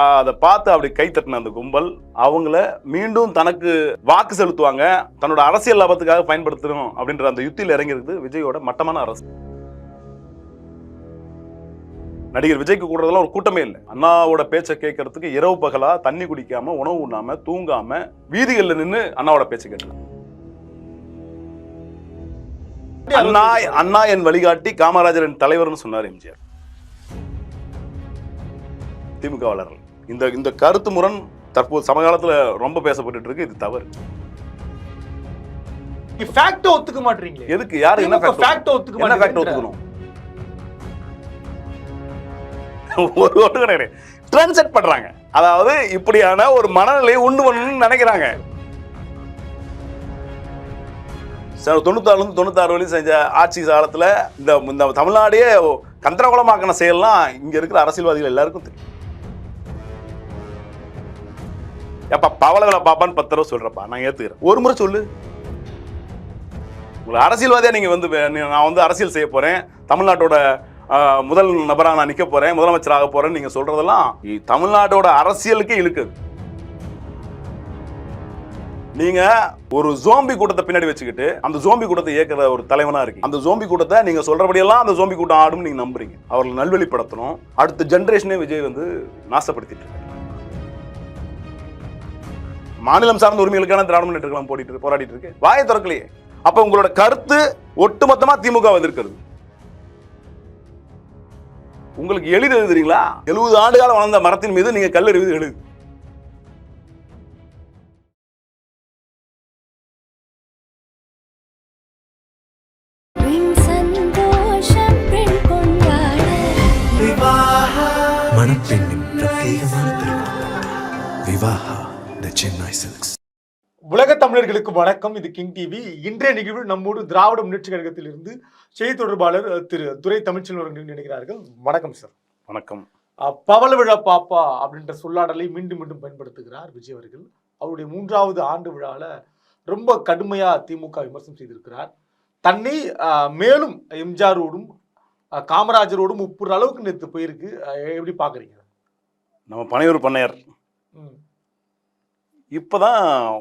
அதை பார்த்து அப்படி கை தட்டின அந்த கும்பல் அவங்கள மீண்டும் தனக்கு வாக்கு செலுத்துவாங்க. தன்னோட அரசியல் லாபத்துக்காக பயன்படுத்தணும் அப்படின்ற அந்த யுத்தியில் இறங்கிறது விஜயோட மட்டமான அரசு. நடிகர் விஜய்க்கு கூடுறதெல்லாம் ஒரு கூட்டமே இல்லை. அண்ணாவோட பேச்சை கேட்கறதுக்கு இரவு பகலா தண்ணி குடிக்காம உணவு உண்ணாம தூங்காம வீதிகளில் நின்று அண்ணாவோட பேச்சை கேட்டாங்க அண்ணா அண்ணா என் வழிகாட்டி காமராஜர் என் தலைவர்னு சொன்னார் எம்ஜிஆர். திமுக வளர்கள் இந்த இந்த கருத்து முரண் தற்போது சமகாலத்துல ரொம்ப பேசப்பட்டுட்டு இருக்கு இது தவறு. ஃபேக்ட் ஒத்துக்க மாட்டீங்களே. எதுக்கு? யாரு என்ன fact ஃபேக்ட் ஒத்துக்க என்ன ஃபேக்ட் மாட்டீங்க ஒத்துக்கணும்? ஒரு ஓட்டு கிடையாது. ட்ரெண்ட் செட் பண்றாங்க. அதாவது இப்படியான ஒரு மனநிலையை உண்டு பண்ணணும்னு நினைக்கிறாங்க. சார் தொண்ணூத்தாறுலேருந்து தொண்ணூத்தாறு வரையும் செஞ்ச ஆட்சி காலத்துல இந்த இந்த தமிழ்நாடையே கந்தரகுலமாக்கின செயல்லாம் இங்க இருக்கிற அரசியல்வாதிகள் எல்லாருக்கும் தெரியும். எப்பா பவளகளை பாப்பான்னு பத்து தடவை சொல்கிறப்பா நான் ஏற்றுக்கிறேன் ஒரு முறை சொல்லு. உங்களை அரசியல்வாதியாக நீங்கள் வந்து நான் வந்து அரசியல் செய்ய போகிறேன் தமிழ்நாட்டோட முதல் நபராக நான் நிற்க போகிறேன் முதலமைச்சராக போகிறேன்னு நீங்கள் சொல்கிறதெல்லாம் தமிழ்நாட்டோட அரசியலுக்கு இழுக்குது நீங்கள் ஒரு ஜோம்பி கூட்டத்தை பின்னாடி வச்சுக்கிட்டு அந்த ஜோம்பி கூட்டத்தை இயக்கிற ஒரு தலைவனாக இருக்கு அந்த ஜோம்பி கூட்டத்தை நீங்கள் சொல்கிறபடியெல்லாம் அந்த ஜோம்பி கூட்டம் ஆடும் நீங்கள் நம்புறீங்க. அவர்களை நல்வழிப்படுத்தணும். அடுத்த ஜென்ரேஷனே விஜய் வந்து நாசப்படுத்திட்டு மாநிலம் சார்ந்த உரிமைகளுக்கான திராவிட முன்னேற்ற கழகம் போடிட்டு இருக்கு- போராடிட்டு இருக்கு. வாயை திறக்கலையே. அப்ப உங்களோட கருத்து ஒட்டுமொத்தமா திமுக எதிர்க்கிறது உங்களுக்கு எளிது எது தெரியுங்களா? எழுபது ஆண்டு காலம் வளர்ந்த மரத்தின் மீது நீங்க கல் எறிவது எழுது. மணப்பெண்ணின் பிரத்யேகமான திருமணம். Vivaha the Chennai Silks. உலக தமிழர்களுக்கு வணக்கம். இது கிங் டிவி. இன்றைய நிகழ்வில் நம்மோடு திராவிட முன்னேற்ற கழகத்தில் இருந்து செய்தி தொடர்பாளர் திரு துரை தமிழ்ச்செல்வன் அவர்கள் நினைக்கிறார்கள் வணக்கம் சார். வணக்கம். பவள விழா பாப்பா அப்படின்ற சொல்லாடலை மீண்டும் மீண்டும் பயன்படுத்துகிறார் விஜய் அவர்கள். அவருடைய மூன்றாவது ஆண்டு விழால ரொம்ப கடுமையா திமுக விமர்சனம் செய்திருக்கிறார். தன்னை மேலும் எம்ஜிஆரோடும் காமராஜரோடும் ஒப்புற அளவுக்கு நேற்று போயிருக்கு. எப்படி பாக்குறீங்க? நம்ம பனையூர் பண்ணையர். ம். இப்பதான்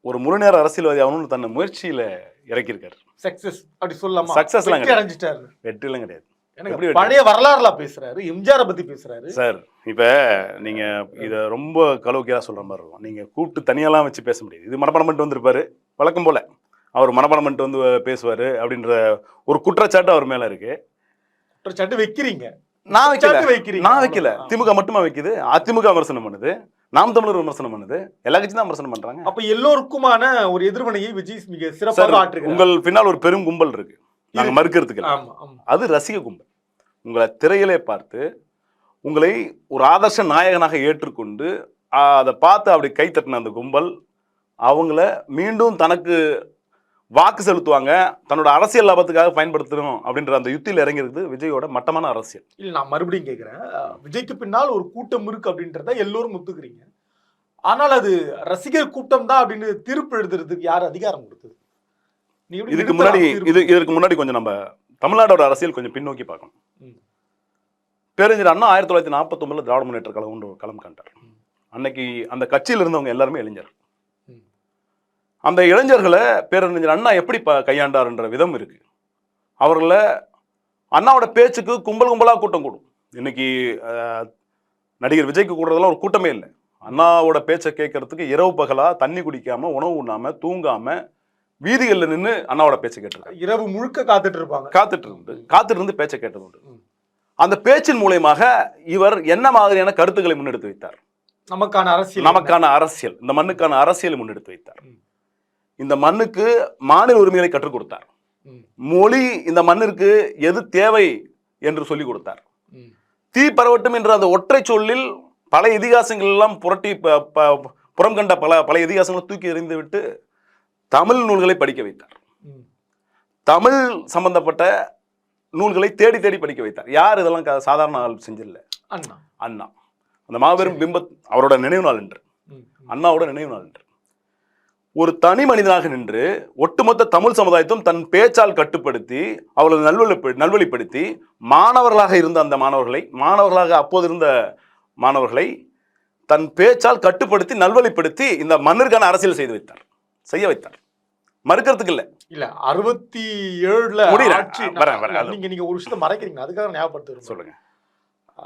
ஒரு முழுநேர அரசியல்வாதி ஆகணும்னு தன்னை முயற்சியில இறக்கியிருக்காரு. சக்சஸ் அப்படி சொல்லலாமா? கிடையாது. அடைஞ்சிட்டாரு. வெற்றிலாம் கிடையாது. எனக்கு? பழைய வரலாறுலாம் பேசுறாரு எம்ஜிஆரை பத்தி பேசுறாரு. சார் இப்ப நீங்க இத ரொம்ப கலோக்கியா சொல்ற மாதிரி இருக்கும். நீங்க கூப்பிட்டு தனியாலாம் வச்சு பேச முடியாது. இது மனப்பாடம் பண்ணிட்டு வந்திருப்பாரு. வழக்கம் போல. அவர் மனப்பாடம் பண்ணிட்டு வந்து பேசுவாரு அப்படின்ற ஒரு குற்றச்சாட்டு அவர் மேல இருக்கு. குற்றச்சாட்டு வைக்கிறீங்க. நான் வைக்கல. வைக்கிறீங்க. நான் வைக்கல. திமுக மட்டுமா வைக்குது? அதிமுக விமர்சனம் பண்ணுது. நாம் தமிழர் விமர்சனம் பண்ணுது. எல்லா கட்சியும் தான் விமர்சனம் பண்றாங்க. அப்ப எல்லோருக்குமான ஒரு எதிர்வினையை விஜய் மிக சிறப்பாக ஆற்றுகிறார். உங்கள் பின்னால் ஒரு பெரும் கும்பல் இருக்கு. நாங்க. மறுக்கிறதுக்கு அது ரசிக கும்பல். உங்களை திரையிலே பார்த்து உங்களை ஒரு ஆதர்ஷ நாயகனாக ஏற்றுக்கொண்டு அதை பார்த்து அப்படி கை தட்டின அந்த கும்பல் அவங்கள மீண்டும் தனக்கு வாக்கு செலுத்துவாங்க. தன்னோட அரசியல் லாபத்துக்காக பயன்படுத்தணும் அப்படின்ற அந்த யுத்தியில் இறங்கிறது விஜயோட மட்டமான அரசியல். இல்ல நான் மறுபடியும் கேக்குறேன். அஹ், விஜய்க்கு பின்னால் ஒரு கூட்டம் இருக்கு அப்படின்றத எல்லோரும் ஒத்துக்கிறீங்க. ஆனால் அது ரசிகர் கூட்டம் தான் அப்படின்னு தீர்ப்பு எழுதுறதுக்கு யார் அதிகாரம் கொடுத்தது? இதுக்கு முன்னாடி? இது இதற்கு முன்னாடி கொஞ்சம் நம்ம தமிழ்நாடோட அரசியல் கொஞ்சம் பின்னோக்கி பார்க்கணும். ம். பேரறிஞர் அண்ணா ஆயிரத்தி தொள்ளாயிரத்தி நாற்பத்தொம்பதுல திராவிட முன்னேற்ற கழகம்ன்ற ஒரு களம் கண்டார் அன்னைக்கு அந்த கட்சியில் இருந்தவங்க எல்லாருமே இளைஞர். அந்த இளைஞர்களை பேரறிஞர் அண்ணா எப்படி ப கையாண்டாருன்ற விதம் இருக்கு. அவர்களை அண்ணாவோட பேச்சுக்கு கும்பல் கும்பலாக கூட்டம் கூடும். இன்னைக்கு நடிகர் விஜய்க்கு கூடுறதெல்லாம் ஒரு கூட்டமே இல்லை. அண்ணாவோட பேச்சை கேட்கறதுக்கு இரவு பகலா தண்ணி குடிக்காம உணவு உண்ணாம தூங்காம வீதிகளில் நின்று அண்ணாவோட பேச்சை கேட்டிருக்காங்க இரவு முழுக்க காத்துட்டு இருப்பாங்க. காத்துட்டு இருந்து காத்துட்டு இருந்து பேச்சை கேட்டது உண்டு. அந்த பேச்சின் மூலயமாக இவர் என்ன மாதிரியான கருத்துக்களை முன்னெடுத்து வைத்தார்? நமக்கான அரசியல் நமக்கான அரசியல் இந்த மண்ணுக்கான அரசியலை முன்னெடுத்து வைத்தார். இந்த மண்ணுக்கு மாநில உரிமைகளை கற்றுக் கொடுத்தார். மொழி இந்த மண்ணிற்கு எது தேவை என்று சொல்லிக் கொடுத்தார். தீ பரவட்டும் என்ற அந்த ஒற்றை சொல்லில் பல இதிகாசங்கள் எல்லாம் புரட்டி புறம் கண்ட பல பல இதிகாசங்களை தூக்கி எறிந்து விட்டு தமிழ் நூல்களை படிக்க வைத்தார். தமிழ் சம்பந்தப்பட்ட நூல்களை தேடி தேடி படிக்க வைத்தார். யார் இதெல்லாம் சாதாரண ஆள் செஞ்சில்ல அண்ணா. அண்ணா. அந்த மாபெரும் பிம்ப அவரோட நினைவு நாள் என்று. அண்ணாவோட நினைவு நாள் என்று ஒரு தனி மனிதனாக நின்று ஒட்டுமொத்த தமிழ் சமுதாயத்தும் தன் பேச்சால் கட்டுப்படுத்தி அவளை நல்வழி நல்வழிப்படுத்தி மாணவர்களாக இருந்த அந்த மாணவர்களை மாணவர்களாக அப்போது இருந்த மாணவர்களை தன் பேச்சால் கட்டுப்படுத்தி நல்வழிப்படுத்தி இந்த மண்ணிற்கான அரசியல் செய்து வைத்தார். செய்ய வைத்தார். மறுக்கிறதுக்கு இல்லை. இல்ல அறுபத்தி ஏழுல நீங்க நீங்க ஒரு விஷயத்தை மறைக்கிறீங்க. அதுக்காக ஞாபகப்படுத்துறேன் சொல்லுங்க.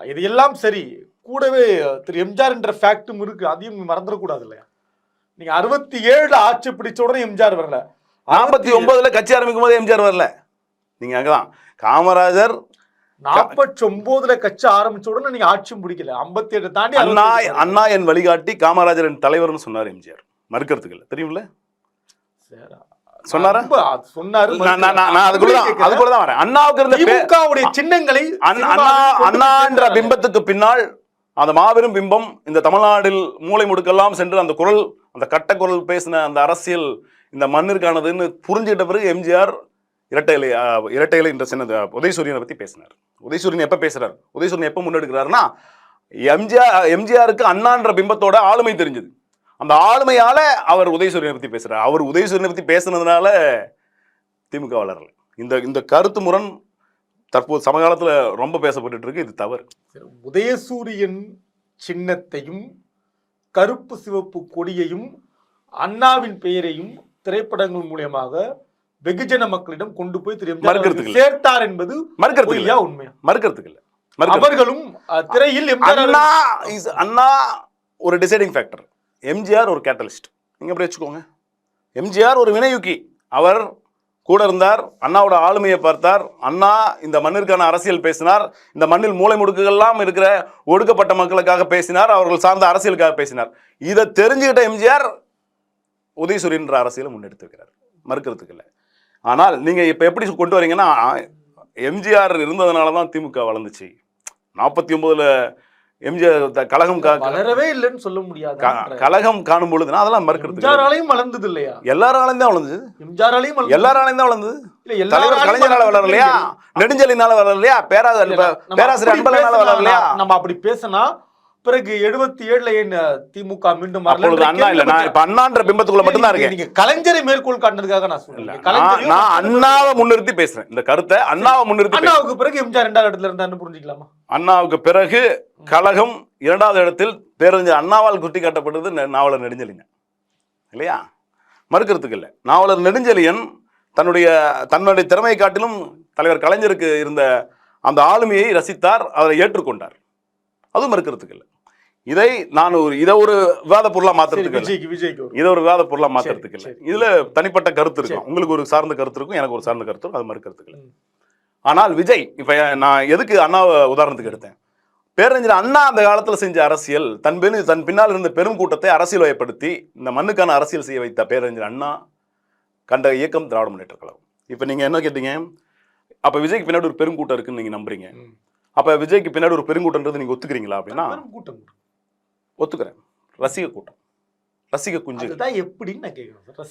இது எல்லாம் சரி. கூடவே திரு எம்ஜிஆர் என்ற ஃபேக்டும் இருக்கு. அதையும் மறந்துடக்கூடாது இல்லையா? நீங்க அறுபத்தி ஏழுல ஆட்சி பிடிச்ச உடனே எம்ஜிஆர் வரல. நாற்பத்தி ஒன்பதுல கட்சி ஆரம்பிக்கும் போது எம்ஜிஆர் வரல. நீங்க அங்கதான். காமராஜர் நாற்பத்தி ஒன்பதுல கட்சி ஆரம்பிச்ச உடனே நீங்க ஆட்சியும் பிடிக்கல ஐம்பத்தி ஏழு தாண்டி அண்ணா 67 அண்ணா என் வழிகாட்டி காமராஜர் என் தலைவர்னு சொன்னார் எம்ஜிஆர். மறுக்கிறதுக்கு இல்லை. தெரியுமில்ல சரி. சொன்னாரா? வரேன். அண்ணாவுக்கு இருந்த சின்னங்களை அண்ணா அண்ணா என்ற. பிம்பத்துக்கு பின்னால் அந்த மாபெரும் பிம்பம் இந்த தமிழ்நாட்டில் மூளை முடுக்கெல்லாம் சென்று அந்த குரல் அந்த கட்டக்குரல் பேசின அந்த அரசியல் இந்த மண்ணிற்கானதுன்னு புரிஞ்சுக்கிட்ட பிறகு எம்ஜிஆர் இரட்டை இலை இரட்டை இலை என்ற சின்ன உதயசூரியனை பற்றி பேசினார். உதயசூரியன் எப்போ பேசுகிறார் உதயசூரியன் எப்போ முன்னெடுக்கிறாருன்னா எம்ஜிஆர் எம்ஜிஆருக்கு அண்ணான்ற பிம்பத்தோட ஆளுமை தெரிஞ்சது. அந்த ஆளுமையால் அவர் உதயசூரியனை பற்றி பேசுகிறார் அவர் உதயசூரியனை பற்றி பேசுனதுனால திமுக வளரல. இந்த இந்த கருத்து முரண் தற்போது சமகாலத்தில் ரொம்ப பேசப்பட்டு இருக்கு. இது தவறு. உதயசூரியன் சின்னத்தையும் கருப்பு சிவப்பு கொடியையும் அண்ணாவின் பெயரையும் திரைப்படங்கள் மூலியமாக வெகுஜன மக்களிடம் கொண்டு போய் திரு சேர்த்தார் என்பது மறுக்கிறதுக்கு உண்மையா? மறுக்கிறதுக்கு இல்ல. அவர்களும் திரையில் அண்ணா is- அண்ணா ஒரு டிசைடிங் ஃபேக்டர் எம்ஜிஆர் ஒரு கேட்டலிஸ்ட் நீங்க எப்படி வச்சுக்கோங்க. எம்ஜிஆர் ஒரு வினையுக்கி. அவர் கூட இருந்தார் அண்ணாவோட ஆளுமையை பார்த்தார் அண்ணா இந்த மண்ணிற்கான அரசியல் பேசினார் இந்த மண்ணில் மூளை முடுக்குகள்லாம் இருக்கிற ஒடுக்கப்பட்ட மக்களுக்காக பேசினார் அவர்கள் சார்ந்த அரசியலுக்காக பேசினார். இதை தெரிஞ்சுக்கிட்ட எம்ஜிஆர் உதயசூரியன்ற அரசியலை முன்னெடுத்திருக்கிறார். மறுக்கிறதுக்கு இல்லை. ஆனால் நீங்கள் இப்போ எப்படி கொண்டு வரீங்கன்னா எம்ஜிஆர் இருந்ததுனால தான் திமுக வளர்ந்துச்சு. நாற்பத்தி ஒம்போதில் எம்ஜிஆர் கழகம் வளரவே இல்லைன்னு சொல்ல முடியாது? கழகம் காணும் பொழுது நான் அதெல்லாம் மறுக்கிறதுக்கு இல்லை. எம்ஜிஆராலையும் வளர்ந்தது இல்லையா? எல்லாராலையும் தான் வளர்ந்தது. எம்ஜிஆராலையும். எல்லாராலையும் தான் வளர்ந்தது. தலைவர் கலைஞரால வளரலையா? நெடுஞ்சலினால வளரலையா? பேராசிரியர் பேசினா, வளரலையா? நம்ம அப்படி பேசினா பிறகு எழுபத்தி ஏழுல ஏன் திமுக மீண்டும் அண்ணா இல்ல நான் இப்ப அண்ணான்ற பிம்பத்துக்குள்ள மட்டும்தான் இருக்கேன். நீங்க கலைஞரை மேற்கோள் காட்டுறதுக்காக நான் சொல்றேன். நான் அண்ணாவை முன்னிறுத்தி பேசுறேன். இந்த கருத்தை அண்ணாவை முன்னிறுத்தி. அண்ணாவுக்கு பிறகு எம்ஜிஆர் ரெண்டாவது இடத்துல இருந்தாருன்னு புரிஞ்சுக்கலாமா? அண்ணாவுக்கு பிறகு கழகம் இரண்டாவது இடத்தில் பேரறிஞர் அண்ணாவால் குட்டி காட்டப்பட்டது நாவலர் நெடுஞ்செலியன் இல்லையா? மறுக்கிறதுக்கு இல்லை. நாவலர் நெடுஞ்செலியன் தன்னுடைய தன்னுடைய திறமையை காட்டிலும் தலைவர் கலைஞருக்கு இருந்த அந்த ஆளுமையை ரசித்தார் அதை ஏற்றுக்கொண்டார். அது மறுக்கிறதுக்கு இல்லை. இதை நான் ஒரு இதை ஒரு விவாத பொருளா மாத்துறதுக்கு இதை ஒரு விவாத பொருளா மாத்துறதுக்கு இல்லை. இதுல தனிப்பட்ட கருத்து இருக்கும். உங்களுக்கு ஒரு சார்ந்த கருத்து இருக்கும் எனக்கு ஒரு சார்ந்த கருத்து இருக்கும் அது மறுக்கிறதுக்கு இல்லை. ஆனால் விஜய் இப்ப நான் எதுக்கு அண்ணாவை உதாரணத்துக்கு எடுத்தேன்? பேரறிஞர் அண்ணா அந்த காலத்துல செஞ்ச அரசியல் தன் பின் தன் பின்னால் இருந்த பெரும் கூட்டத்தை அரசியல் வயப்படுத்தி இந்த மண்ணுக்கான அரசியல் செய்ய வைத்த பேரறிஞர் அண்ணா கண்ட இயக்கம் திராவிட முன்னேற்ற கழகம். இப்ப நீங்க என்ன கேட்டீங்க? அப்ப விஜய்க்கு பின்னாடி ஒரு பெருங்கூட்டம் இருக்குன்னு நீங்க நம்புறீங்க. அப்ப விஜய்க்கு பின்னாடி ஒரு பெருங்கூட்டம்ன்றது நீங்க ஒத்துக்கிறீங்களா அப்படின்னா? கூட்டம் ஒத்துக்கிறேன். ரசிக கூட்டம். ரசிக குஞ்சு. எப்படின்னு நான்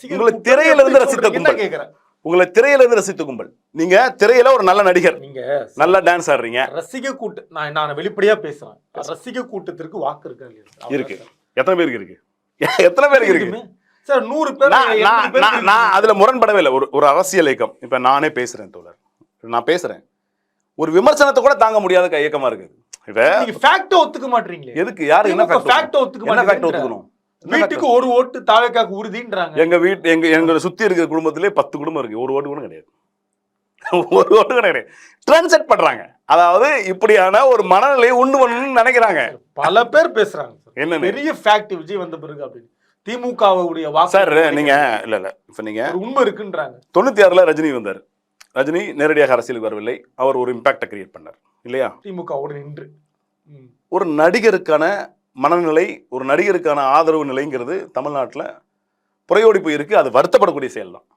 உங்களை திரையில இருந்து ரசித்த கும்பல். கேக்குறேன் உங்களை திரையில இருந்து ரசித்த கும்பல். நீங்க திரையில ஒரு நல்ல நடிகர். நீங்க நல்லா டான்ஸ் ஆடுறீங்க. ரசிக கூட்ட நான் நான் வெளிப்படையா பேசுறேன். ரசிக கூட்டத்திற்கு வாக்கு இருக்கா? இருக்கு. எத்தனை பேருக்கு இருக்கு? எத்தனை பேருக்கு இருக்கு. சார் நூறு பேர் நான். அதுல முரண்படவே இல்லை. ஒரு ஒரு அரசியல் இயக்கம். இப்ப நானே பேசுறேன் தோழர். நான் பேசுறேன். ஒரு விமர்சனத்தை கூட தாங்க முடியாத இயக்கமா இருக்கு இப்ப நீங்க ஃபேக்ட ஒத்துக்க மாட்டீங்களே. எதுக்கு? யாரு என்ன fact ஒத்துக்க என்ன மாட்டேங்கிறாங்க. ஒத்துக்கணும்? என்ன வீட்டுக்கு ஒரு ஓட்டு தாவேக்காக்கு உறுதின்றாங்க. எங்க வீட்டு எங்க எங்க சுத்தி இருக்கிற குடும்பத்திலே பத்து குடும்பம் இருக்கு. ஒரு ஓட்டு கூட கிடையாது. ஒரு ஓட்டு கூட கிடையாது. ட்ரெண்ட் செட் பண்றாங்க. அதாவது இப்படியான ஒரு மனநிலையை உண்டு பண்ணணும்னு நினைக்கிறாங்க. பல பேர் பேசுறாங்க. என்னன்னு? பெரிய ஃபேக்ட் விஜய் வந்த பிறகு அப்படின்னு. திமுகவுடைய வாக்கு சார் நீங்க இல்ல இல்ல இப்ப நீங்க உண்மை இருக்குன்றாங்க. தொண்ணூத்தி ஆறுல ரஜினி வந்தார். ரஜினி நேரடியாக அரசியலுக்கு வரவில்லை. அவர் ஒரு இம்பாக்டை கிரியேட் பண்ணார். இல்லையா? திமுகவோட நின்று. ஒரு நடிகருக்கான மனநிலை ஒரு நடிகருக்கான ஆதரவு நிலைங்கிறது தமிழ்நாட்டில் புறையோடி இருக்கு அது வருத்தப்படக்கூடிய செயல் தான்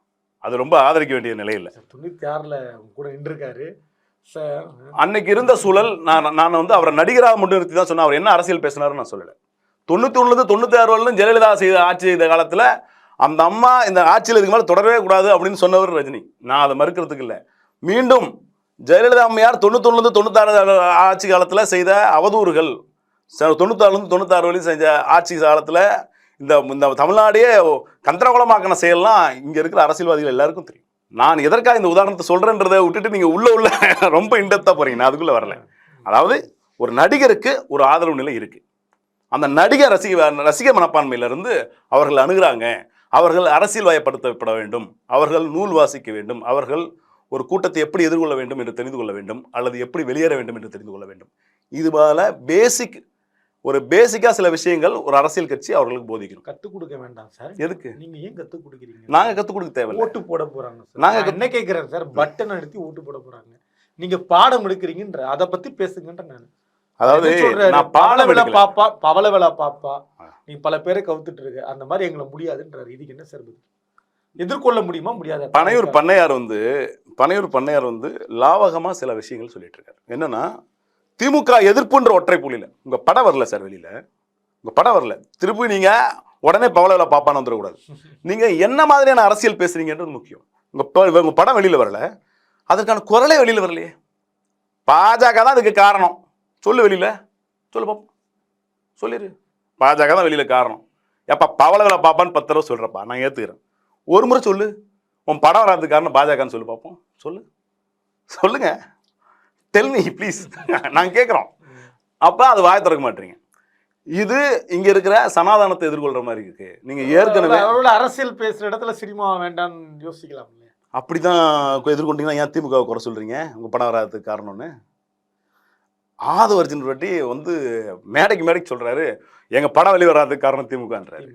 அது ரொம்ப ஆதரிக்க வேண்டிய நிலை இல்லை. சார், தொண்ணூத்தி ஆறுல கூட நின்று இருக்காரு சார் அன்னைக்கு இருந்த சூழல் நான் நான் வந்து அவரை நடிகராக மட்டும் நிறுத்தி தான் சொன்னேன். அவர் என்ன அரசியல் பேசினாருன்னு நான் சொல்லலை. தொண்ணூத்தி ஒண்ணுலேருந்து தொண்ணூத்தி ஆறு வரலும் ஜெயலலிதா செய்த ஆட்சி செய்த காலத்துல அந்த அம்மா இந்த ஆட்சியில் இதுக்கு மேலே தொடரவே கூடாது அப்படின்னு சொன்னவர் ரஜினி. நான் அதை மறுக்கிறதுக்கு இல்லை. மீண்டும் ஜெயலலிதா அம்மையார் தொண்ணூத்தொன்னு தொண்ணூத்தாறு ஆட்சி காலத்தில் செய்த அவதூறுகள் ச- தொண்ணூத்தாறுலேருந்து தொண்ணூத்தாறு வரையும் செஞ்ச ஆட்சி காலத்தில் இந்த இந்த தமிழ்நாடே கந்தரகுலமாக்கின செயல்லாம் இங்கே இருக்கிற அரசியல்வாதிகள் எல்லாருக்கும் தெரியும். நான் எதற்காக இந்த உதாரணத்தை சொல்கிறேன்றதை விட்டுட்டு நீங்கள் உள்ளே உள்ள ரொம்ப இன்டெப்தா போகிறீங்க நான் அதுக்குள்ளே வரல. அதாவது ஒரு நடிகருக்கு ஒரு ஆதரவு நிலை இருக்குது அந்த நடிகர் ரசிக ரசிக மனப்பான்மையிலிருந்து அவர்கள் அணுகிறாங்க. அவர்கள் அரசியல் வயப்படுத்தப்பட வேண்டும். அவர்கள் நூல் வாசிக்க வேண்டும். அவர்கள் ஒரு கூட்டத்தை எப்படி எதிர்கொள்ள வேண்டும் என்று தெரிந்து கொள்ள வேண்டும். அல்லது எப்படி வெளியேற வேண்டும் என்று தெரிந்து கொள்ள வேண்டும். இது போல பேசிக் ஒரு பேசிக்கா சில விஷயங்கள் ஒரு அரசியல் கட்சி அவர்களுக்கு போதிக்கணும். கத்துக் கொடுக்க வேண்டாம் சார். எதுக்கு? நீங்க ஏன் கத்துக் கொடுக்குறீங்க? நாங்க கத்துக் கொடுக்க தேவையில்லை. ஓட்டு போட போறாங்க சார். நாங்க நான் என்ன கேக்குறேன் சார்? பட்டன் அழுத்தி ஓட்டு போட போறாங்க. நீங்க பாடம் எடுக்கிறீங்கன்ற அத பத்தி பேசுங்கன்ற நான். அதாவது? நான் விழா எடுக்கல. பாப்பா பவள விழா பாப்பா. நீ பல பேரை கவுத்துட்டு இருக்க. அந்த மாதிரி எங்களை முடியாதுன்றாரு. இதுக்கு என்ன சார்? எதிர்கொள்ள முடியுமா? முடியாத? பனையூர் பண்ணையார் வந்து பனையூர் பண்ணையார் வந்து லாவகமா சில விஷயங்கள் சொல்லிட்டு இருக்காரு. என்னன்னா திமுக எதிர்ப்புன்ற ஒற்றை புள்ளியில உங்க படம் வரல சார் வெளியில. உங்க படம் வரல. திருப்பி நீங்க உடனே பவளவில பாப்பான்னு வந்துடக்கூடாது. நீங்க என்ன மாதிரியான அரசியல் பேசுறீங்கன்றது முக்கியம். உங்க ப- உங்க படம் வெளியில வரல. அதற்கான குரலே வெளியில வரலையே. பாஜக தான் அதுக்கு காரணம். சொல்லு வெளியில. சொல்லு பாப்போம். சொல்லிடு பாஜக தான் வெளியில காரணம். ஏப்பா பவளவில பாப்பான்னு பத்து தடவை சொல்றப்பா நான் ஏத்துக்கிறேன். ஒரு முறை சொல்லு. உன் படம் வராததுக்கு காரணம் பாஜகன்னு சொல்லு பார்ப்போம் சொல்லு. சொல்லுங்க. டெல் மீ ப்ளீஸ் நாங்கள் கேட்குறோம் அப்போ அது வாய் திறக்க மாட்டீங்க. இது இங்க இருக்கிற சனாதனத்தை எதிர்கொள்ற மாதிரி இருக்கு. நீங்க ஏற்கனவே அவரோட அரசியல் பேசுற இடத்துல சினிமா வேண்டாம்னு யோசிக்கலாம் அப்படிதான் எதிர்கொண்டீங்கன்னா ஏன் திமுக குறை சொல்றீங்க? உங்க படம் வராததுக்கு காரணம்னு. ஆதவ அர்ஜுன் ரெட்டி வந்து மேடைக்கு மேடைக்கு சொல்றாரு எங்க படம் வெளிய வராததுக்கு காரணம் திமுகன்றாரு.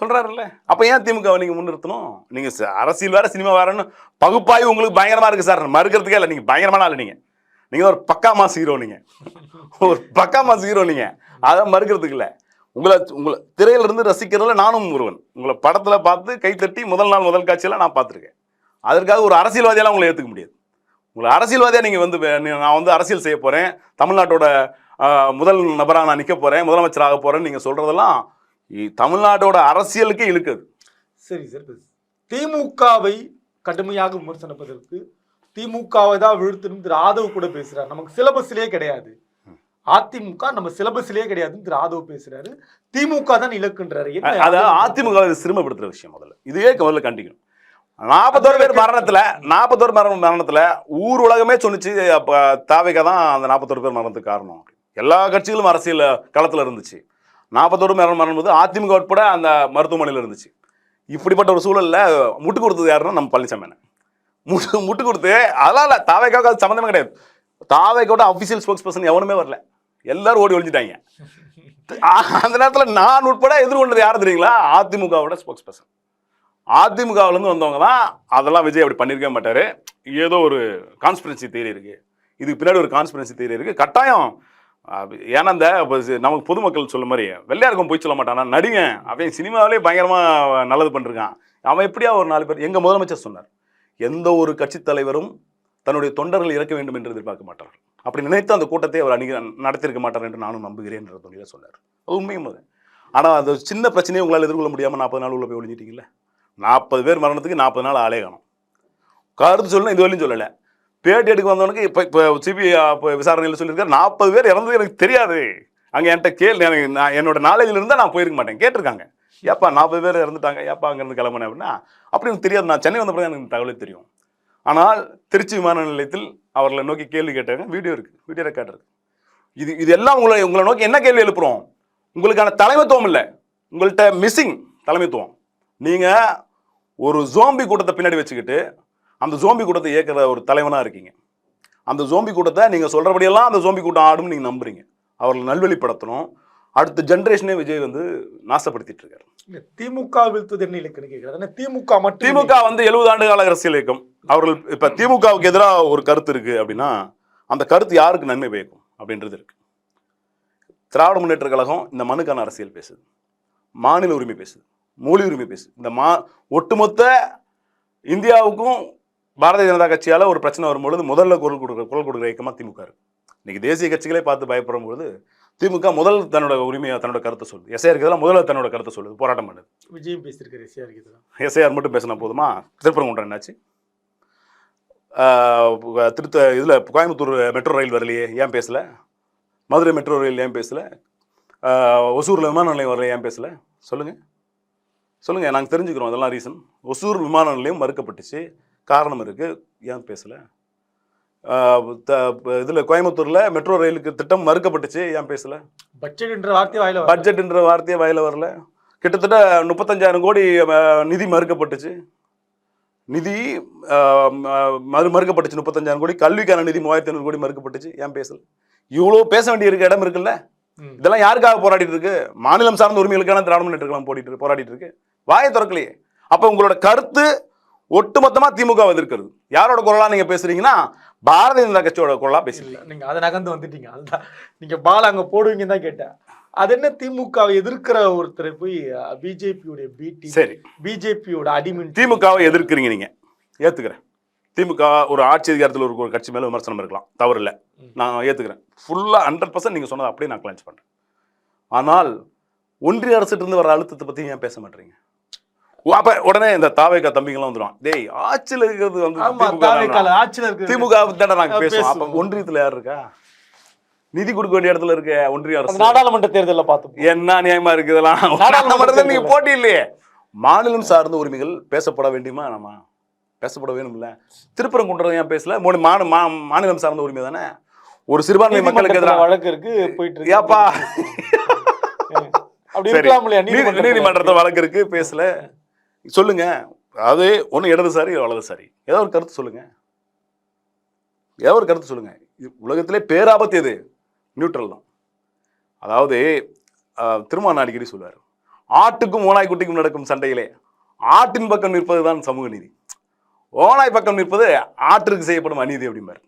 சொல்றாருல்ல. அப்ப ஏன் திமுக நீங்க முன்னிறுத்தணும்? நீங்க ச- அரசியல் வேற சினிமா வேறன்னு பகுப்பாய்வு உங்களுக்கு பயங்கரமா இருக்கு சார். மறுக்கிறதுக்கே இல்லை. நீங்க பயங்கரமான ஆளு நீங்க. நீங்க ஒரு பக்கா மாஸ் ஹீரோ நீங்க. ஒரு பக்கா மாஸ் ஹீரோ நீங்க. அதை மறுக்கிறதுக்கு இல்லை. உங்களை உங்களை திரையில இருந்து ரசிக்கிறதுல நானும் ஒருவன் உங்களை படத்துல பார்த்து கைத்தட்டி முதல் நாள் முதல் காட்சியெல்லாம் நான் பார்த்துருக்கேன். அதற்காக ஒரு அரசியல்வாதியெல்லாம் உங்களை ஏத்துக்க முடியாது. உங்களை அரசியல்வாதியா நீங்க வந்து நான் வந்து அரசியல் செய்ய போறேன். தமிழ்நாட்டோட முதல் நபரா நான் நிக்க போறேன். முதலமைச்சர் ஆக போறேன்னு நீங்க சொல்றதெல்லாம் இ- தமிழ்நாட்டோட அரசியலுக்கே இழுக்குது. சரி சார் திமுகவை கடுமையாக விமர்சனிப்பதற்கு திமுகவை தான் வீழ்த்தணும் திரு ஆதவ் கூட பேசுறாரு. நமக்கு சிலபஸ்லயே கிடையாது. அதிமுக நம்ம சிலபஸ்லயே கிடையாதுன்னு திரு ஆதவ் பேசுறாரு. திமுக தான் இலக்குன்றாரு. என்ன அத அதிமுக வை சிறுமப்படுத்துற விஷயம் முதல்ல. இதுவே முதல்ல கண்டிக்கணும். நாற்பத்தோரு பேர் மரணத்துல நாற்பத்தோரு மரணம் மரணத்துல ஊர் உலகமே சொன்னுச்சு அப்ப தாவைக்கா தான் அந்த நாற்பத்தோரு பேர் மரணத்துக்கு காரணம். எல்லா கட்சிகளும் அரசியல் களத்துல இருந்துச்சு. நாற்பத்தோரு மரணம் மரணம் போது அதிமுக உட்பட அந்த மருத்துவமனையில் இருந்துச்சு. இப்படிப்பட்ட ஒரு சூழல்ல முட்டு கொடுத்தது யாருன்னா நம்ம பழனிசாமி. முட்டு முட்டு கொடுத்து அதெல்லாம் இல்லை தாவைக்காவுக்கு அது சம்மந்தமே கிடையாது. தாவைக்கோட அஃபிஷியல் ஸ்போக்ஸ் பர்சன் எவனுமே வரல. எல்லாரும் ஓடி ஒழிஞ்சிட்டாங்க அந்த நேரத்தில் நான் உட்பட எதிர்கொண்டது யார் தெரியுங்களா? அதிமுகவோட ஸ்போக்ஸ் பர்சன் அதிமுகவிலேருந்து வந்தவங்க தான் அதெல்லாம் விஜய் அப்படி பண்ணியிருக்கவே மாட்டார். ஏதோ ஒரு கான்ஸ்பிரன்சி தேரி இருக்கு. இதுக்கு பின்னாடி ஒரு கான்ஸ்பிரன்சி தேரி இருக்குது கட்டாயம். ஏன்னா இந்த நமக்கு பொதுமக்கள் சொல்ல மாதிரி வெள்ளையாருக்கும் போய் சொல்ல மாட்டானா? நடிங்க. அவன் சினிமாவிலே பயங்கரமாக நல்லது பண்ணிருக்கான். அவன் எப்படியா ஒரு நாலு பேர் எங்கள் முதலமைச்சர் சொன்னார். எந்த ஒரு கட்சித் தலைவரும் தன்னுடைய தொண்டர்கள் இறக்க வேண்டும் என்று எதிர்பார்க்க மாட்டார் அப்படி நினைத்து அந்த கூட்டத்தை அவர் அணுகி நடத்தியிருக்க மாட்டார் என்று நானும் நம்புகிறேன் என்ற துணியில சொன்னார். அது உண்மையும் அது. ஆனால் அது சின்ன பிரச்சனையை உங்களால் எதிர்கொள்ள முடியாமல் நாற்பது நாள் உள்ள போய் ஒழிஞ்சிட்டீங்கல்ல நாற்பது பேர் மரணத்துக்கு நாற்பது நாள் ஆளே காணும். கருத்து சொல்லணும் இது வரையும் சொல்லலை. பேட்டி எடுக்க வந்தவனுக்கு இப்போ இப்போ சிபிஐ இப்போ விசாரணையில் சொல்லியிருக்காரு நாற்பது பேர் இறந்தது எனக்கு தெரியாது. அங்கே என்கிட்ட கேள் எனக்கு நான் என்னோட நாலேஜில் இருந்தால் நான் போயிருக்க மாட்டேன். கேட்டிருக்காங்க. ஏப்பா நாற்பது பேர் இறந்துட்டாங்க ஏப்பா அங்கேருந்து கிளம்புனேன் அப்படின்னா அப்படி எனக்கு தெரியாது. நான் சென்னை வந்த பிறகு எனக்கு தகவலே தெரியும். ஆனால் திருச்சி விமான நிலையத்தில் அவர்களை நோக்கி கேள்வி கேட்டாங்க வீடியோ இருக்குது வீடியோ ரெக்கார்ட் இருக்குது இது இது எல்லாம் உங்களை உங்களை நோக்கி என்ன கேள்வி எழுப்புறோம்? உங்களுக்கான தலைமைத்துவம் இல்லை. உங்கள்கிட்ட மிஸ்ஸிங் தலைமைத்துவம். நீங்கள் ஒரு ஜோம்பி கூட்டத்தை பின்னாடி வச்சுக்கிட்டு அந்த ஜோம்பி கூட்டத்தை இயக்குற ஒரு தலைவனாக இருக்கீங்க. அந்த ஜோம்பி கூட்டத்தை நீங்கள் சொல்கிறபடியெல்லாம் அந்த ஜோம்பி கூட்டம் ஆடும்னு நீங்கள் நம்புறீங்க. அவர்களை நல்வழிப்படுத்தணும். அடுத்த ஜென்ரேஷனே விஜய் வந்து நாசப்படுத்திட்டு இருக்காரு. திமுக வீழ்த்துவது என்ன திமுக மட்டும் திமுக வந்து எழுபது ஆண்டு கால அரசியல் இயக்கம். அவர்கள் இப்ப திமுகவுக்கு எதிராக ஒரு கருத்து இருக்கு அப்படின்னா அந்த கருத்து யாருக்கு நன்மை பயக்கும் அப்படின்றது இருக்கு. திராவிட முன்னேற்ற கழகம் இந்த மனுக்கான அரசியல் பேசுது. மாநில உரிமை பேசுது. மொழி உரிமை பேசுது இந்த மா ஒட்டுமொத்த இந்தியாவுக்கும் பாரதிய ஜனதா கட்சியால ஒரு பிரச்சனை வரும்பொழுது முதல்ல குரல் கொடுக்குற குரல் கொடுக்குற இயக்கமா திமுக இருக்கு. இன்னைக்கு தேசிய கட்சிகளே பார்த்து பயப்படும் பொழுது திமுக முதல் தன்னோட உரிமையை தன்னோட கருத்தை சொல்லுது. எஸ்ஐஆர் இருக்கிறதுல முதல்ல தன்னோட கருத்தை சொல்லுது. போராட்டம் பண்ணுது. விஜயம் பேசியிருக்காரு எஸ்ஆர் இதெல்லாம் எஸ்ஐஆர் மட்டும் பேசினா போதுமா? திருப்பரங்குன்றம் என்னாச்சு? திருத்த இதில் கோயம்புத்தூர் மெட்ரோ ரயில் வரலையே ஏன் பேசல? மதுரை மெட்ரோ ரயில் ஏன் பேசல? ஒசூரில் விமான நிலையம் வரலையே ஏன் பேசல? சொல்லுங்கள் சொல்லுங்கள் நாங்கள் தெரிஞ்சுக்கிறோம் அதெல்லாம் ரீசன் ஒசூர் விமான நிலையம் மறுக்கப்பட்டுச்சு. காரணம் இருக்குது ஏன் பேசல? இதில் கோயம்புத்தூரில் மெட்ரோ ரயிலுக்கு திட்டம் மறுக்கப்பட்டுச்சு. ஏன் பேசல? பட்ஜெட் என்ற வார்த்தை வாயில. பட்ஜெட்ன்ற வார்த்தையே வாயில வரல. கிட்டத்தட்ட முப்பத்தஞ்சாயிரம் கோடி நிதி மறுக்கப்பட்டுச்சு. நிதி மறு மறுக்கப்பட்டுச்சு முப்பத்தஞ்சாயிரம் கோடி. கல்விக்கான நிதி மூவாயிரத்தி ஐநூறு கோடி மறுக்கப்பட்டுச்சு. ஏன் பேசல? இவ்வளோ பேச வேண்டிய இருக்க இடம் இருக்குல்ல. இதெல்லாம் யாருக்காக போராடிட்டு இருக்கு? மாநிலம் சார்ந்த உரிமைகளுக்கான திராவிட முன்னேற்ற கழகம் போராடிட்டு இருக்கு. வாயை திறக்கலையே. அப்ப உங்களோட கருத்து ஒட்டுமொத்தமா திமுக எதிர்க்கிறது. யாரோட குரலா நீங்க பேசுறீங்கன்னா பாரதிய ஜனதா கட்சியோட குரலா பேசுறீங்க இல்ல நீங்க அதை நகர்ந்து வந்துட்டீங்க அதுதான். நீங்க பால் அங்க போடுவீங்கன்னு தான் கேட்டேன். அது என்ன திமுகவை எதிர்க்கிற ஒருத்தரை போய் பிஜேபியோட பிடி சரி. பிஜேபியோட அடிமின் திமுகவை எதிர்க்கிறீங்க நீங்க. ஏத்துக்கிறேன். திமுக ஒரு ஆட்சி அதிகாரத்தில் ஒரு ஒரு கட்சி மேல விமர்சனம் இருக்கலாம். தவறு இல்லை நான் ஏத்துக்கிறேன். ஃபுல்லா ஹண்ட்ரட் பர்சன்ட் நீங்க சொன்னதை அப்படியே நான் கிளான்ச் பண்றேன். ஆனால் ஒன்றிய அரசுட்டு இருந்து வர அழுத்தத்தை பத்தி ஏன் பேச மாட்டீங்க? ஓ, அப்ப உடனே இந்த தாவேக்கா தம்பிங்கெல்லாம் வந்துடும் டேய் ஆட்சியில் இருக்கிறது வந்து திமுக தாவேக்கால ஆட்சியில இருக்கு திமுக தானே நாங்க அஹ் பேசுவோம். அப்ப. ஒன்றியத்துல யார் இருக்கா? நிதி கொடுக்க வேண்டிய இடத்துல இருக்க ஒன்றிய அரசு. நாடாளுமன்ற தேர்தலில் பார்த்தோம் என்ன நியாயமா இருக்கு இதெல்லாம்? நாடாளுமன்ற நாடாளுமன்றத்தில் நீங்க தேர்தல்ல. போட்டி இல்லையே. மாநிலம் சார்ந்த உரிமைகள் பேசப்பட வேண்டுமா நம்ம பேசப்பட வேணும்ல. திருப்பரங்குன்றம் ஏன் பேசல? மூணு மா- மாநிலம் சார்ந்த உரிமை தானே? ஒரு சிறுபான்மை மக்களுக்கு எதிராக வழக்கு இருக்கு போயிட்டு இருக்கு. ஏப்பா? நீதிமன்றத்துல? வழக்கு இருக்கு பேசல. சொல்லுங்க. அது ஒண்ணு இடதுசாரி வலதுசாரி ஏதோ ஒரு கருத்து சொல்லுங்க. ஏதோ ஒரு கருத்து சொல்லுங்க. இது உலகத்திலே பேராபத்து எது? நியூட்ரல் தான். அதாவது திருமான் அடிக்கடி சொல்லுவார். ஆட்டுக்கும் ஓனாய் குட்டிக்கும் நடக்கும் சண்டையிலே ஆட்டின் பக்கம் நிற்பது தான் சமூக நீதி. ஓனாய் பக்கம் நிற்பது ஆட்டிற்கு செய்யப்படும் அநீதி அப்படிம்பார்.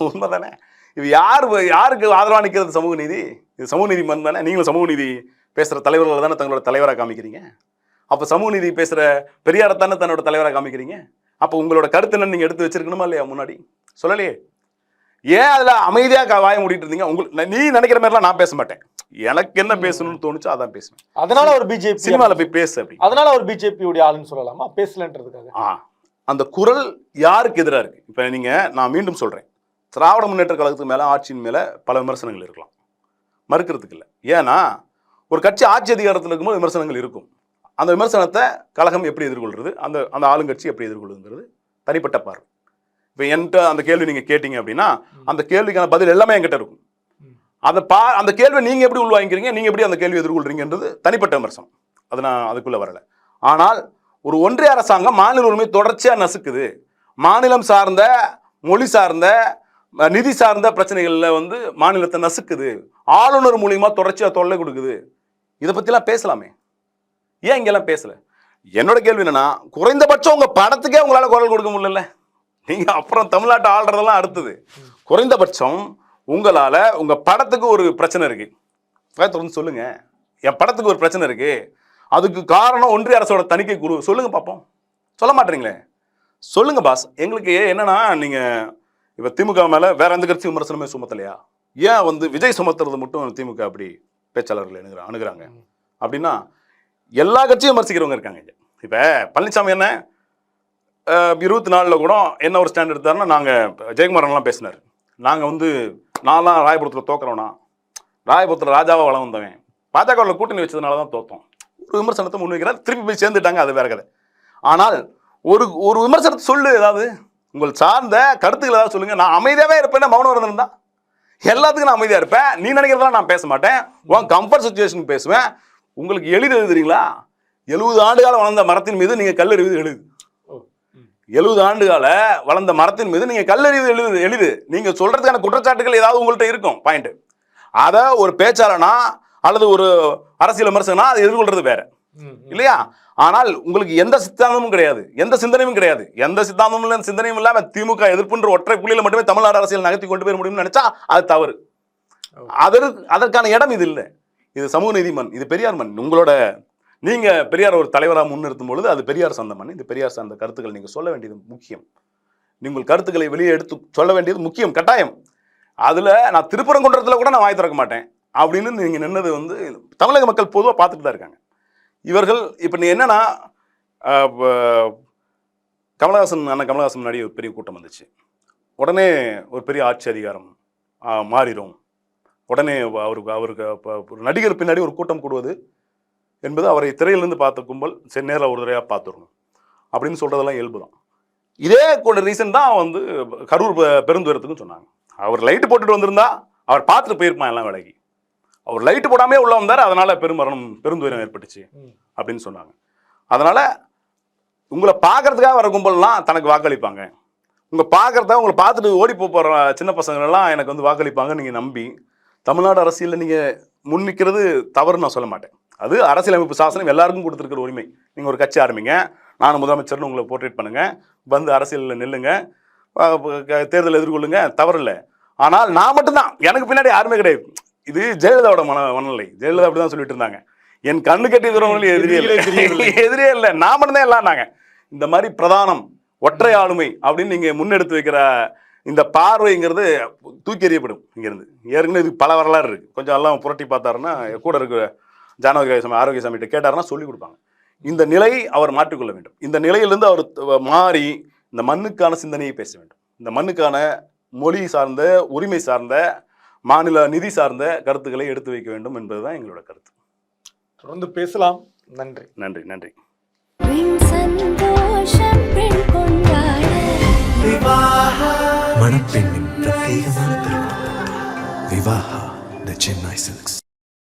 உண்மைதானே? இது யார் யாருக்கு ஆதரவா நிற்கிறது சமூக நீதி? இது சமூக நீதி மண் தானே? நீங்களும் சமூக நீதி பேசுகிற தலைவர்கள் தானே தங்களோட தலைவராக காமிக்கிறீங்க? அப்போ சமூக நீதி பேசுகிற பெரியாரை தானே தன்னோட தலைவராக காமிக்கிறீங்க? அப்போ உங்களோட கருத்து என்ன நீங்கள் எடுத்து வச்சிருக்கணுமா இல்லையா முன்னாடி? சொல்லலையே. ஏன் அதில் அமைதியாக வாய மூடிட்டு இருந்தீங்க? உங்களுக்கு நீ நினைக்கிற மாதிரிலாம் நான் பேச மாட்டேன். எனக்கு என்ன பேசணும்னு தோணுச்சோ அதான் பேசுவேன். அதனால ஒரு பிஜேபி சினிமாவில் போய் பேசு அப்படி. அதனால ஒரு பிஜேபியோட ஆளுன்னு சொல்லலாமா? பேசலன்றதுக்காக. ஆ. அந்த குரல் யாருக்கு எதிராக இருக்கு? இப்போ நீங்க நான் மீண்டும் சொல்றேன். திராவிட முன்னேற்ற கழகத்துக்கு மேல ஆட்சியின் மேல பல விமர்சனங்கள் இருக்கலாம். மறுக்கிறதுக்கு இல்லை. ஏன்னா ஒரு கட்சி ஆட்சி அதிகாரத்தில் இருக்கும்போது விமர்சனங்கள் இருக்கும். அந்த விமர்சனத்தை கழகம் எப்படி எதிர்கொள்றது? அந்த அந்த ஆளுங்கட்சி எப்படி எதிர்கொள்ளுங்கிறது தனிப்பட்ட பார்வை. இப்போ என்கிட்ட அந்த கேள்வி நீங்க கேட்டீங்க அப்படின்னா அந்த கேள்விக்கான பதில் எல்லாமே என்கிட்ட இருக்கும். அந்த பா அந்த கேள்வியை நீங்க எப்படி உள்வாங்கிக்கிறீங்க? நீங்க எப்படி அந்த கேள்வி எதிர்கொள்றீங்கன்றது தனிப்பட்ட விமர்சனம். அது நான் அதுக்குள்ள வரல. ஆனால் ஒரு ஒன்றிய அரசாங்கம் மாநில உரிமை தொடர்ச்சியாக நசுக்குது. மாநிலம் சார்ந்த மொழி சார்ந்த நிதி சார்ந்த பிரச்சனைகளில் வந்து மாநிலத்தை நசுக்குது. ஆளுநர் மூலியமாக தொடர்ச்சியாக தொல்லை கொடுக்குது. இதை பற்றிலாம் பேசலாமே. ஏன் இங்கெல்லாம் பேசலை? என்னோட கேள்வி என்னன்னா குறைந்தபட்சம் உங்கள் படத்துக்கே உங்களால் குரல் கொடுக்க முடியல நீங்கள் அப்புறம் தமிழ்நாட்டை ஆள்றதெல்லாம் அடுத்தது. குறைந்தபட்சம் உங்களால் உங்கள் படத்துக்கு ஒரு பிரச்சனை இருக்குது தொடர்ந்து சொல்லுங்கள் என் படத்துக்கு ஒரு பிரச்சனை இருக்குது அதுக்கு காரணம் ஒன்றிய அரசோட தணிக்கை குழு. சொல்லுங்க பார்ப்போம் சொல்ல மாட்டீங்களே? சொல்லுங்க பாஸ். எங்களுக்கு என்னன்னா நீங்க இப்ப திமுக மேல வேற எந்த கட்சி விமர்சனமே சுமத்தலையா? ஏன் வந்து விஜய் சுமத்துறது மட்டும் திமுக அப்படி பேச்சாளர்கள் அணுகுற அணுகுறாங்க? அப்படின்னா எல்லா கட்சியும் விமர்சிக்கிறவங்க இருக்காங்க இங்க. இப்ப பழனிசாமி என்ன இருபத்தி நாலில் கூட என்ன ஒரு ஸ்டாண்ட் எடுத்தாருன்னா நாங்கள் ஜெயக்குமாரன்லாம் பேசினார். நாங்கள் வந்து நான்லாம் ராயபுரத்தில் தோக்குறோன்னா ராயபுரத்தில் ராஜாவா வளம் வந்தவன். பாஜகவில் கூட்டணி வச்சதுனால தான் தோத்தோம். ஒரு விமர்சனத்தை முன்வைக்கிறார். திருப்பி போய் சேர்ந்துட்டாங்க அது வேற கதை. ஆனால் ஒரு ஒரு விமர்சனத்தை சொல்லு ஏதாவது. உங்கள் சார்ந்த கருத்துக்கள் ஏதாவது சொல்லுங்க. நான் அமைதியாகவே இருப்பேன் மௌனம் விரதம் தான் எல்லாத்துக்கும் நான் அமைதியாக இருப்பேன். நீ நினைக்கிறதெல்லாம் நான் பேச மாட்டேன். உன் கம்ஃபர்ட் சுச்சுவேஷன் பேசுவேன். உங்களுக்கு எளிது எழுதுறீங்களா எழுபது ஆண்டு காலம் வளர்ந்த மரத்தின் மீது நீங்கள் கல்லறிவது எழுது. ஓ, எழுபது ஆண்டுகால வளர்ந்த மரத்தின் மீது நீங்கள் கல்லறிவு எழுது எளிது நீங்கள் சொல்கிறதுக்கான குற்றச்சாட்டுகள் ஏதாவது உங்கள்கிட்ட இருக்கும் பாயிண்ட்டு அதை ஒரு பேச்சாளனா அல்லது ஒரு அரசியல் விமர்சகனா அதை எதிர்கொள்றது வேற. இல்லையா? ஆனால் உங்களுக்கு எந்த சித்தாந்தமும் கிடையாது. எந்த சிந்தனையும் கிடையாது. எந்த சித்தாந்தமும் இல்லை சிந்தனையும் இல்லாம திமுக எதிர்ப்புன்ற ஒற்றை புள்ளியில மட்டுமே தமிழ்நாடு அரசியல் நகர்த்தி கொண்டு போய் முடியும்னு நினைச்சா அது தவறு. அதற்கு அதற்கான இடம் இது இல்லை. இது சமூக நீதி மண் இது பெரியார் மண் உங்களோட நீங்க பெரியார் ஒரு தலைவராக முன்னிறுத்தும் பொழுது அது பெரியார் சார்ந்த மண் இது பெரியார் சார்ந்த கருத்துக்கள் நீங்க சொல்ல வேண்டியது முக்கியம். நீங்கள் கருத்துக்களை வெளியே எடுத்து சொல்ல வேண்டியது முக்கியம். கட்டாயம். அதுல நான் திருப்பரங்குன்றத்துல கூட நான் வாய் திறக்க மாட்டேன். அப்படின்னு நீங்கள் நின்னது வந்து தமிழக மக்கள் பொதுவாக பார்த்துட்டு தான் இருக்காங்க. இவர்கள் இப்போ நீ என்னன்னா கமலஹாசன் அண்ணன் கமலஹாசன் முன்னாடி ஒரு பெரிய கூட்டம் வந்துச்சு. உடனே ஒரு பெரிய ஆட்சி அதிகாரம் மாறிடும் உடனே அவருக்கு அவருக்கு ஒரு நடிகர் பின்னாடி ஒரு கூட்டம் கூடுவது என்பது அவரை திரையிலிருந்து பார்த்த கும்பல் சரி நேரில் ஒரு தடவையாக பார்த்துடணும் அப்படின்னு சொல்கிறதெல்லாம் இயல்பு தான் இதே கூட ரீசன் தான் வந்து கரூர் பெருந்துயரத்துக்கும் சொன்னாங்க. அவர் லைட்டு போட்டுட்டு வந்திருந்தா அவர் பார்த்துட்டு போயிருப்பான் எல்லாம் வேலைக்கு அவர் லைட்டு போடாமே உள்ள வந்தார் அதனால பெருமரணம் பெருந்துயரம் ஏற்பட்டுச்சு. அப்படின்னு சொன்னாங்க. அதனால உங்களை பார்க்கறதுக்காக வர கும்பல்லாம் தனக்கு வாக்களிப்பாங்க. உங்க பார்க்கறதா உங்களை பார்த்துட்டு ஓடி போப் போற சின்ன பசங்க எல்லாம் எனக்கு வந்து வாக்களிப்பாங்க நீங்க நம்பி தமிழ்நாடு அரசியலில் நீங்க முன் நிற்கிறது தவறு நான் சொல்ல மாட்டேன். அது அரசியலமைப்பு சாசனம் எல்லாருக்கும் கொடுத்துருக்கிற உரிமை. நீங்க ஒரு கட்சி ஆரம்பிங்க நான் முதலமைச்சர்னு உங்களை போர்ட்ரேட் பண்ணுங்க வந்து அரசியலில் நில்லுங்க தேர்தல் எதிர்கொள்ளுங்க தவறில்லை. ஆனால் நான் மட்டும்தான். எனக்கு பின்னாடி யாருமே கிடையாது. இது ஜெயலலிதாவோட மன மனநிலை. ஜெயலலிதா அப்படி தான் சொல்லிட்டு இருந்தாங்க என் கண்ணு கட்டி இருக்கிறவங்களும் எதிரியே இல்லை. எதிரியே இல்லை நான் மட்டும்தான் எல்லாம்னாங்க. இந்த மாதிரி பிரதானம் ஒற்றை ஆளுமை அப்படின்னு நீங்க முன்னெடுத்து வைக்கிற இந்த பார்வைங்கிறது தூக்கி எறியப்படும் இங்கிருந்து. ஏற்கனவே இது பல வரலாறு இருக்கு. கொஞ்சம் எல்லாம் புரட்டி பார்த்தாருன்னா கூட இருக்கிற ஜானகி சாமி ஆரோக்கிய சாமிகிட்ட கேட்டாருன்னா சொல்லி கொடுப்பாங்க. இந்த நிலையை அவர் மாற்றிக்கொள்ள வேண்டும். இந்த நிலையிலிருந்து அவர் மாறி இந்த மண்ணுக்கான சிந்தனையை பேச வேண்டும். இந்த மண்ணுக்கான மொழி சார்ந்த உரிமை சார்ந்த மாநில நிதி சார்ந்த கருத்துக்களை எடுத்து வைக்க வேண்டும் என்பதுதான் எங்களோட கருத்து. தொடர்ந்து பேசலாம். நன்றி. நன்றி நன்றி. மணப்பெண்ணின் பிரத்யேகமான திருமணம். Vivaha the Chennai Silks.